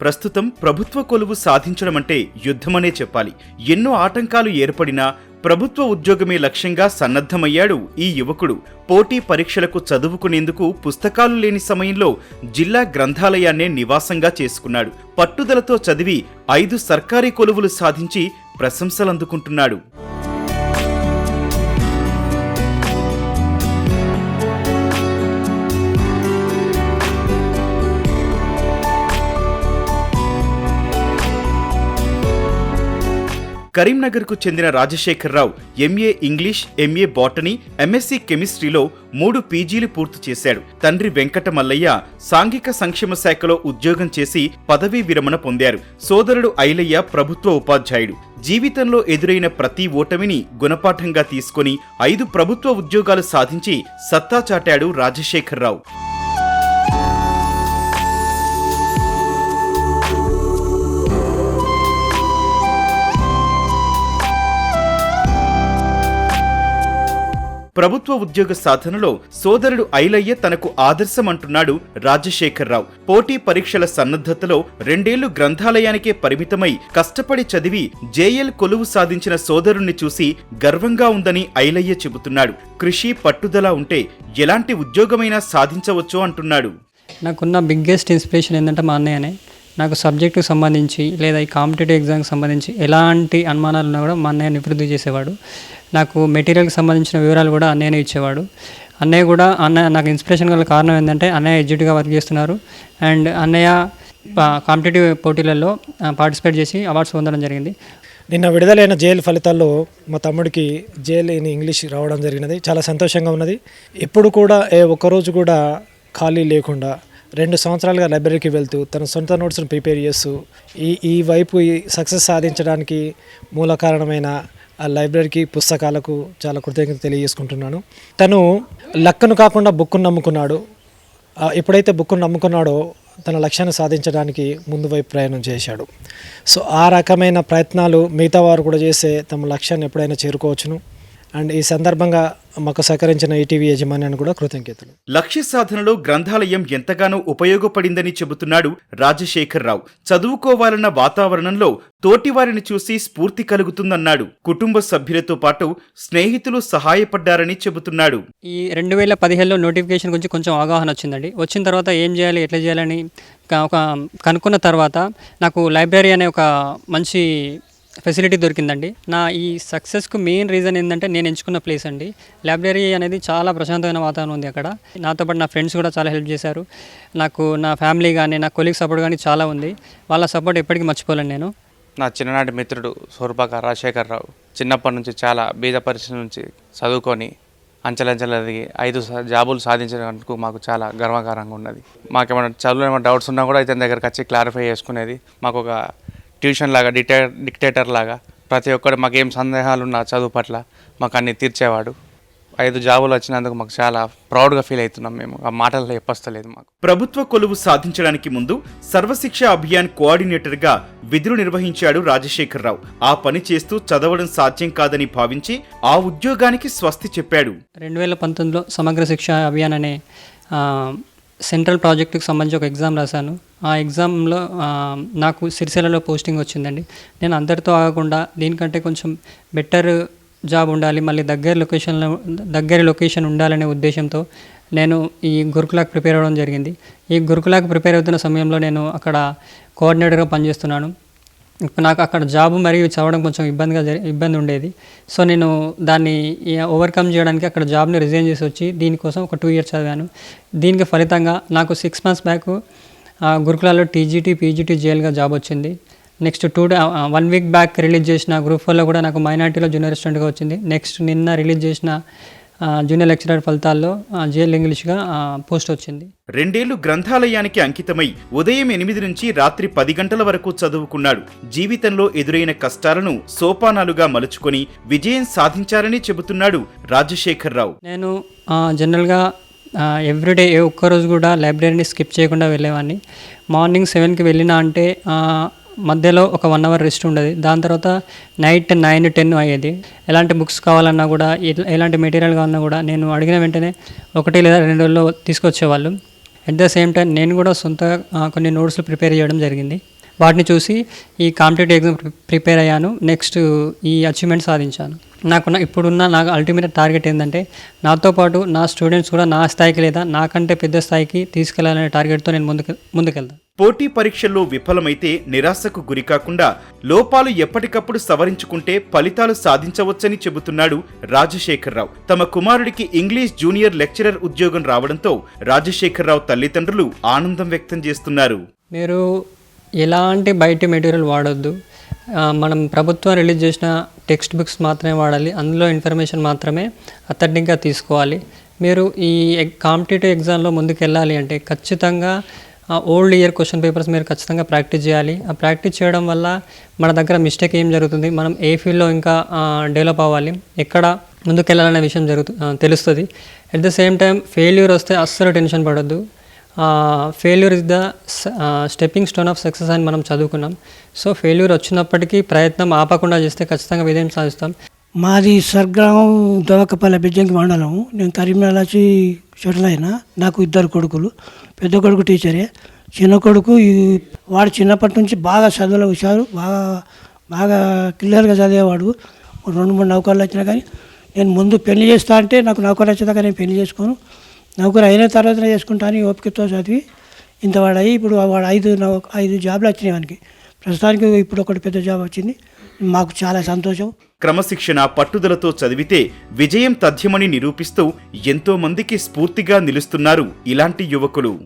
ప్రస్తుతం ప్రభుత్వ కొలువు సాధించడమంటే యుద్ధమనే చెప్పాలి. ఎన్నో ఆటంకాలు ఏర్పడినా ప్రభుత్వ ఉద్యోగమే లక్ష్యంగా సన్నద్ధమయ్యాడు ఈ యువకుడు. పోటీ పరీక్షలకు చదువుకునేందుకు పుస్తకాలు లేని సమయంలో జిల్లా గ్రంథాలయాన్నే నివాసంగా చేసుకున్నాడు. పట్టుదలతో చదివి ఐదు సర్కారీ కొలువులు సాధించి ప్రశంసలందుకుంటున్నాడు. కరీంనగర్కు చెందిన Rajasekhara Rao MA English MA botany MSc కెమిస్ట్రీలో మూడు పీజీలు పూర్తి చేశాడు. తండ్రి వెంకట మల్లయ్య సాంఘిక సంక్షేమ శాఖలో ఉద్యోగం చేసి పదవీ విరమణ పొందారు. సోదరుడు ఐలయ్య ప్రభుత్వ ఉపాధ్యాయుడు. జీవితంలో ఎదురైన ప్రతి ఓటమిని గుణపాఠంగా తీసుకొని ఐదు ప్రభుత్వ ఉద్యోగాలు సాధించి సత్తా చాటాడు రాజశేఖరరావు. ప్రభుత్వ ఉద్యోగ సాధనలో సోదరుడు ఐలయ్య తనకు ఆదర్శమంటున్నాడు రాజశేఖరరావు. పోటీ పరీక్షల సన్నద్ధతలో రెండేళ్ళు గ్రంథాలయానికే పరిమితమై కష్టపడి చదివి జేఎల్ కొలువు సాధించిన సోదరుణ్ణి చూసి గర్వంగా ఉందని ఐలయ్య చెబుతున్నాడు. కృషి పట్టుదల ఉంటే ఎలాంటి ఉద్యోగమైనా సాధించవచ్చు అంటున్నాడు. నాకున్న బిగ్గెస్ట్ ఇన్స్పిరేషన్ ఏంటంటే మా అన్నయ్యనే. నాకు సబ్జెక్టుకు సంబంధించి లేదా ఈ కాంపిటేటివ్ ఎగ్జామ్కి సంబంధించి ఎలాంటి అనుమానాలు ఉన్నా కూడా మా అన్నయ్య నివృత్తి చేసేవాడు. నాకు మెటీరియల్కి సంబంధించిన వివరాలు కూడా అన్నయ్యనే ఇచ్చేవాడు. అన్నయ్య కూడా అన్నయ్య నాకు ఇన్స్పిరేషన్ గల కారణం ఏంటంటే అన్నయ్య ఎడ్జిట్గా వర్క్ చేస్తున్నారు. అండ్ అన్నయ్య కాంపిటేటివ్ పోటీలలో పార్టిసిపేట్ చేసి అవార్డ్స్ పొందడం జరిగింది. నిన్న విడుదలైన జైలు ఫలితాల్లో మా తమ్ముడికి జైలు ఇన్ ఇంగ్లీష్ రావడం జరిగినది. చాలా సంతోషంగా ఉన్నది. ఎప్పుడు కూడా ఏ ఒక్కరోజు కూడా ఖాళీ లేకుండా రెండు సంవత్సరాలుగా లైబ్రరీకి వెళ్తూ తన సొంత నోట్స్ను ప్రిపేర్ చేస్తూ ఈ ఈ వైపు ఈ సక్సెస్ సాధించడానికి మూల కారణమైన ఆ లైబ్రరీకి పుస్తకాలకు చాలా కృతజ్ఞత తెలియజేసుకుంటున్నాను. తను లక్కను కాకుండా బుక్కును నమ్ముకున్నాడు. ఎప్పుడైతే బుక్కును నమ్ముకున్నాడో తన లక్ష్యాన్ని సాధించడానికి ముందు వైపు ప్రయాణం చేశాడు. సో ఆ రకమైన ప్రయత్నాలు మిగతా వారు కూడా చేసే తమ లక్ష్యాన్ని ఎప్పుడైనా చేరుకోవచ్చును. అండ్ ఈ సందర్భంగా మాకు సహకరించిన ఈటీవీ యజమాన్యాన్ని కూడా కృతజ్ఞతలు. లక్ష్య సాధనలో గ్రంథాలయం ఎంతగానో ఉపయోగపడిందని చెబుతున్నాడు రాజశేఖరరావు. చదువుకోవాలన్న వాతావరణంలో తోటివారిని చూసి స్ఫూర్తి కలుగుతుందన్నాడు. కుటుంబ సభ్యులతో పాటు స్నేహితులు సహాయపడ్డారని చెబుతున్నాడు. ఈ రెండు వేల పదిహేడులో నోటిఫికేషన్ గురించి కొంచెం అవగాహన వచ్చిందండి. వచ్చిన తర్వాత ఏం చేయాలి ఎట్లా చేయాలని ఒక కనుక్కున్న తర్వాత నాకు లైబ్రరీ అనే ఒక మంచి ఫెసిలిటీ దొరికిందండి. నా ఈ సక్సెస్కు మెయిన్ రీజన్ ఏంటంటే నేను ఎంచుకున్న ప్లేస్ అండి. లైబ్రరీ అనేది చాలా ప్రశాంతమైన వాతావరణం ఉంది అక్కడ. నాతో పాటు నా ఫ్రెండ్స్ కూడా చాలా హెల్ప్ చేశారు. నాకు నా ఫ్యామిలీ కానీ నా కొలీగ్ సపోర్ట్ కానీ చాలా ఉంది. వాళ్ళ సపోర్ట్ ఎప్పటికీ మర్చిపోలేను నేను. నా చిన్ననాటి మిత్రుడు సూర్పాక రాజశేఖరరావు చిన్నప్పటి నుంచి చాలా బీద పరిస్థితి నుంచి చదువుకొని అంచెలంచెలు ఎదిగి ఐదు జాబులు సాధించినందుకు మాకు చాలా గర్వకారంగా ఉన్నది. మాకేమైనా చదువులో ఏమైనా డౌట్స్ ఉన్నా కూడా ఇతని దగ్గరకు వచ్చి క్లారిఫై చేసుకునేది మాకు ఒక ట్యూషన్ లాగా డిటే డిక్టేటర్ లాగా ప్రతి ఒక్కరు మాకు ఏం సందేహాలు ఉన్నా చదువు పట్ల మాకు అన్ని తీర్చేవాడు. ఐదు జాబులు వచ్చినందుకు మాకు చాలా ప్రౌడ్గా ఫీల్ అవుతున్నాం మేము. ఆ మాటల్లో చెప్పస్తలేదు మాకు. ప్రభుత్వ కొలువు సాధించడానికి ముందు సర్వశిక్ష అభియాన్ కోఆర్డినేటర్గా విధులు నిర్వహించాడు రాజశేఖరరావు. ఆ పని చేస్తూ చదవడం సాధ్యం కాదని భావించి ఆ ఉద్యోగానికి స్వస్తి చెప్పాడు. రెండు వేల పంతొమ్మిదిలో సమగ్ర శిక్ష అభియాన్ అనే ఆ, సెంట్రల్ ప్రాజెక్టుకి సంబంధించి ఒక ఎగ్జామ్ రాశాను. ఆ ఎగ్జామ్లో నాకు సిరిసిల్లలో పోస్టింగ్ వచ్చిందండి. నేను అందరితో ఆగకుండా దీనికంటే కొంచెం బెటర్ జాబ్ ఉండాలి మళ్ళీ దగ్గర లొకేషన్లో దగ్గర లొకేషన్ ఉండాలనే ఉద్దేశంతో నేను ఈ గురుకులాకు ప్రిపేర్ అవ్వడం జరిగింది. ఈ గురుకులాకు ప్రిపేర్ అవుతున్న సమయంలో నేను అక్కడ కోఆర్డినేటర్గా పనిచేస్తున్నాను. ఇప్పుడు నాకు అక్కడ జాబ్ మరియు చదవడం కొంచెం ఇబ్బందిగా ఇబ్బంది ఉండేది. సో నేను దాన్ని ఓవర్కమ్ చేయడానికి అక్కడ జాబ్ని రిజైన్ చేసి వచ్చి దీనికోసం ఒక టూ ఇయర్స్ చదివాను. దీనికి ఫలితంగా నాకు సిక్స్ మంత్స్ బ్యాక్ గురుకులాలో టీజీటీ పీజీటీ జేఎల్గా జాబ్ వచ్చింది. Next two day one week back release చేసిన గ్రూప్ ఫోర్లో కూడా నాకు మైనార్టీలో జూనియర్ స్టూడెంట్గా వచ్చింది. నెక్స్ట్ నిన్న రిలీజ్ చేసిన జూనియర్ లెక్చరర్ ఫలితాల్లో జేఎల్ ఇంగ్లీష్గా పోస్ట్ వచ్చింది. రెండేళ్ళు గ్రంథాలయానికి అంకితమై ఉదయం ఎనిమిది నుంచి రాత్రి పది గంటల వరకు చదువుకున్నాడు. జీవితంలో ఎదురైన కష్టాలను సోపానాలుగా మలుచుకొని విజయం సాధించారని చెబుతున్నాడు రాజశేఖరరావు నేను ఆ, జనరల్గా ఎవ్రీడే ఏ ఒక్కరోజు కూడా లైబ్రరీని స్కిప్ చేయకుండా వెళ్ళేవాడిని. మార్నింగ్ సెవెన్కి వెళ్ళినా అంటే మధ్యలో ఒక వన్ అవర్ రెస్ట్ ఉండేది. దాని తర్వాత నైట్ నైన్ టెన్ అయ్యేది. ఎలాంటి బుక్స్ కావాలన్నా కూడా ఎలాంటి మెటీరియల్ కావాలన్నా కూడా నేను అడిగిన వెంటనే ఒకటి లేదా రెండు రోజుల్లో తీసుకొచ్చేవాళ్ళు. అట్ ద సేమ్ టైం నేను కూడా సొంతగా కొన్ని నోట్స్లు ప్రిపేర్ చేయడం జరిగింది. వాటిని చూసి ఈ కాంపిటేటివ్ ఎగ్జామ్ ప్రిపేర్ అయ్యాను. నెక్స్ట్ ఈ అచీవ్మెంట్ సాధించాను. నాకున్న ఇప్పుడున్న నాకు అల్టిమేట్ టార్గెట్ ఏంటంటే నాతో పాటు నా స్టూడెంట్స్ కూడా నా స్థాయికి లేదా నాకంటే పెద్ద స్థాయికి తీసుకెళ్ళాలనే టార్గెట్తో నేను ముందుకు ముందుకెళ్తాను పోటీ పరీక్షల్లో విఫలమైతే నిరాశకు గురికాకుండా లోపాలు ఎప్పటికప్పుడు సవరించుకుంటే ఫలితాలు సాధించవచ్చని చెబుతున్నాడు రాజశేఖరరావు. తమ కుమారుడికి ఇంగ్లీష్ జూనియర్ లెక్చరర్ ఉద్యోగం రావడంతో రాజశేఖరరావు తల్లిదండ్రులు ఆనందం వ్యక్తం చేస్తున్నారు. మీరు ఎలాంటి బయట మెటీరియల్ వాడొద్దు. మనం ప్రభుత్వం రిలీజ్ చేసిన టెక్స్ట్ బుక్స్ మాత్రమే వాడాలి. అందులో ఇన్ఫర్మేషన్ మాత్రమే అథెంటిక్గా తీసుకోవాలి. మీరు ఈ కాంపిటేటివ్ ఎగ్జామ్లో ముందుకు వెళ్ళాలి అంటే ఖచ్చితంగా ఓల్డ్ ఇయర్ క్వశ్చన్ పేపర్స్ మీరు ఖచ్చితంగా ప్రాక్టీస్ చేయాలి. ఆ ప్రాక్టీస్ చేయడం వల్ల మన దగ్గర మిస్టేక్ ఏం జరుగుతుంది? మనం ఏ ఫీల్డ్లో ఇంకా డెవలప్ అవ్వాలి? ఎక్కడ ముందుకు వెళ్ళాలనే విషయం జరుగుతు తెలుస్తుంది. At the same time failure వస్తే అస్సలు టెన్షన్ పడొద్దు. Failure is the stepping stone of success అని మనం చదువుకున్నాం. సో ఫెయిల్యూర్ వచ్చినప్పటికీ ప్రయత్నం ఆపకుండా చేస్తే ఖచ్చితంగా విజయం సాధిస్తాం. మాది స్వర్గ్రామం దోవకపల్లి బిజ్జంకి మండలం. నేను కరీంనగర్ వచ్చి షటిల్ అయినా నాకు ఇద్దరు కొడుకులు. పెద్ద కొడుకు టీచరే. చిన్న కొడుకు ఈ- వాడు చిన్నప్పటి నుంచి బాగా చదువులో వచ్చారు బాగా బాగా క్లియర్గా చదివేవాడు. రెండు మూడు నౌకర్లు వచ్చినా కానీ నేను ముందు పెళ్ళి చేస్తా అంటే నాకు నౌకర్లు వచ్చేదాకా నేను పెళ్ళి చేసుకోను. నౌకరు అయిన తర్వాత చేసుకుంటాను ఓపికతో చదివి ఇంత వాడు అయ్యి ఇప్పుడు వాడు ఐదు ఐదు జాబ్లు వచ్చినాయి వానికి. ప్రస్తుతానికి ఇప్పుడు ఒకటి పెద్ద జాబ్ వచ్చింది. మాకు చాలా సంతోషం. క్రమశిక్షణ పట్టుదలతో చదివితే విజయం తథ్యమని నిరూపిస్తూ ఎంతో మందికి స్ఫూర్తిగా నిలుస్తున్నారు ఇలాంటి యువకులు.